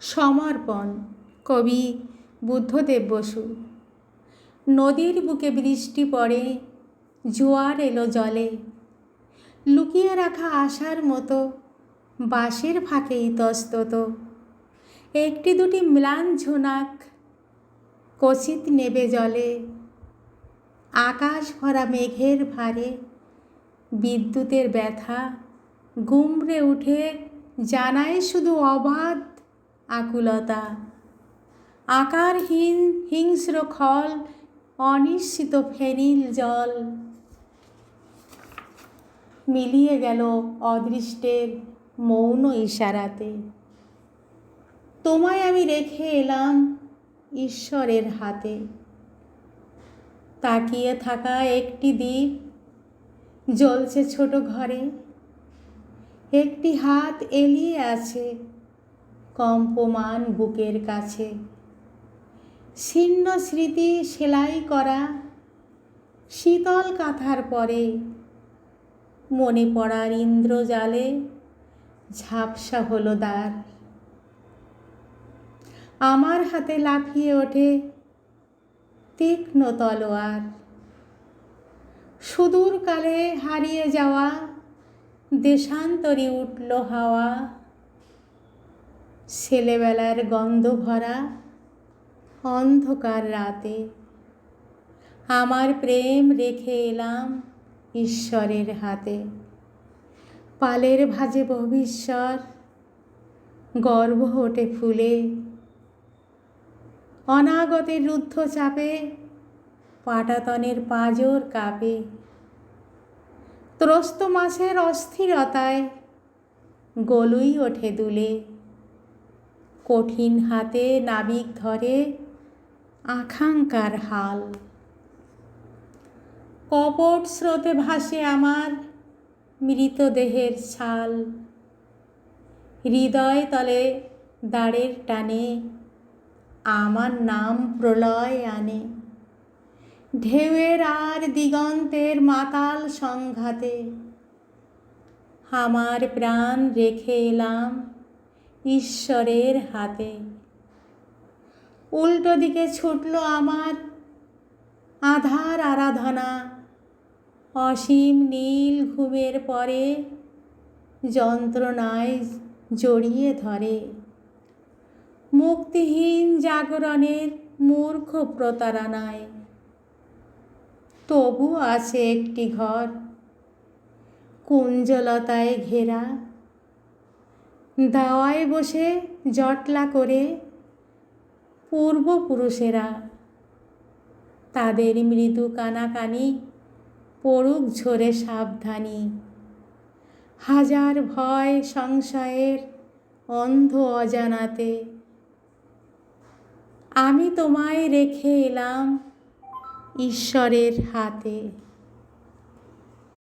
সমর্পণ, কবি বুদ্ধদেব বসু। নদীর বুকে বৃষ্টি পড়ে, জোয়ার এলো জলে। লুকিয়ে রাখা আশার মতো, বাঁশের ফাঁকে ইতস্তত। একটি দুটি ম্লান ঝোনাক কচিত নেবে জলে। আকাশ ভরা মেঘের ভারে, বিদ্যুতের ব্যথা গুমড়ে উঠে জানায় শুধু অবাধ আকুলতা। আকারহীন হিংস্র খল, অনিশ্চিত ফেনিল জল। মিলিয়ে গেল অদৃষ্টের মৌন ইশারাতে। তোমায় আমি রেখে এলাম ঈশ্বরের হাতে। তাকিয়ে থাকা একটি দ্বীপ, জ্বলছে ছোট ঘরে। একটি হাত এলিয়ে আছে। কম্পমান বুকের কাছে। ছিন্ন স্মৃতি সেলাই করা শীতল কাঁথার পরে। মনে পড়ার ইন্দ্রজালে ঝাপসা হলো দ্বার। আমার হাতে লাফিয়ে ওঠে তীক্ষ্ণ তলোয়ার। সুদূরকালে হারিয়ে যাওয়া, দেশান্তরে উঠল হাওয়া। ছেলেবেলার গন্ধ ভরা অন্ধকার রাতে। আমার প্রেম রেখে এলাম ঈশ্বরের হাতে। পালের ভাজে ভবিষ্যৎ, গর্ব ওঠে ফুলে। অনাগতের রুদ্ধ চাপে, পাটাতনের পাঁজর কাঁপে। ত্রস্ত মাছের অস্থিরতায় গলুই ওঠে দুলে। কঠিন হাতে নাবিক ধরে আকাঙ্ক্ষার হাল। কপট স্রোতে ভাসে আমার মৃতদেহের ছাল। হৃদয় তলে দাঁড়ের টানে আমার নাম প্রলয় আনে। ঢেউয়ের আর দিগন্তের মাতাল সংঘাতে আমার প্রাণ রেখে এলাম ঈশ্বরের হাতে। উল্টো দিকে ছুটল আমার আধার আরাধনা। অসীম নীল ঘুমের পরে যন্ত্রণায় জড়িয়ে ধরে। মুক্তিহীন জাগরণের মূর্খ প্রতারণায়। তবু আছে একটি ঘর। কুঞ্জলতায় ঘেরা দাওয়ায় বসে জটলা করে পূর্বপুরুষেরা তাদের মৃদু কানাকানি পড়ুক ঝরে সাবধানী। হাজার ভয় সংশয়ের অন্ধ অজানাতে আমি তোমায় রেখে এলাম ঈশ্বরের হাতে।